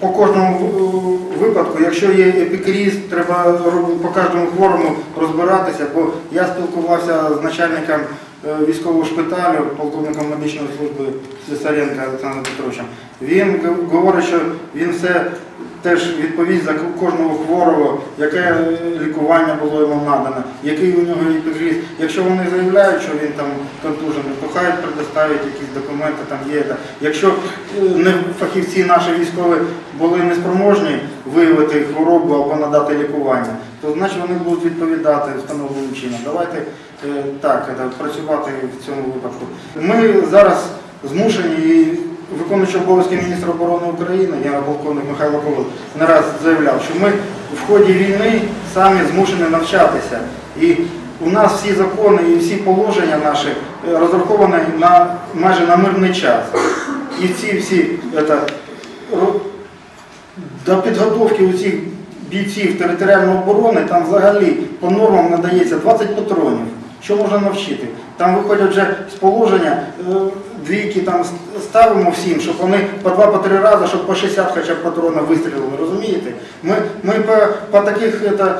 по кожному е, випадку, якщо є епікріз, треба по кожному хворому розбиратися, бо я спілкувався з начальником е, військового шпиталю, полковником медичної служби Слесаренка Олександром Петровичем. Він говорить, що він все теж відповість за кожного хворого, яке е, лікування було йому надано, який у нього епікріз. Якщо вони заявляють, що він там контужений, то хай предоставить якісь документи, там є. та. Якщо е, не фахівці наші військові були неспроможні виявити хворобу або надати лікування, то значить вони будуть відповідати встановленим чином. Давайте е, так е, працювати в цьому випадку. Ми зараз змушені і виконуючий обов'язки міністра оборони України, я полковник Михайло Ковал, не раз заявляв, що ми в ході війни самі змушені навчатися. І у нас всі закони і всі положення наші е, розраховані на майже на мирний час. І ці всі это, до підготовки усіх бійців територіальної оборони там взагалі по нормам надається 20 патронів. Що можна навчити? Там виходять вже з положення, е, двійки там ставимо всім, щоб вони по два, по три рази, щоб по 60 хоча б патронів вистрілили, розумієте? Ми, ми по, по таких это,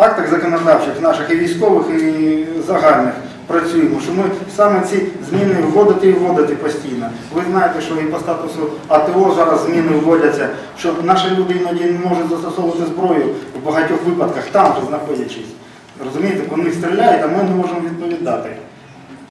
актах законодавчих наших і військових, і загальних працюємо, що ми саме ці зміни вводити і вводити постійно. Ви знаєте, що і по статусу АТО зараз зміни вводяться, що наші люди іноді не можуть застосовувати зброю в багатьох випадках, там же знаходячись. Розумієте, вони стріляють, а ми не можемо відповідати.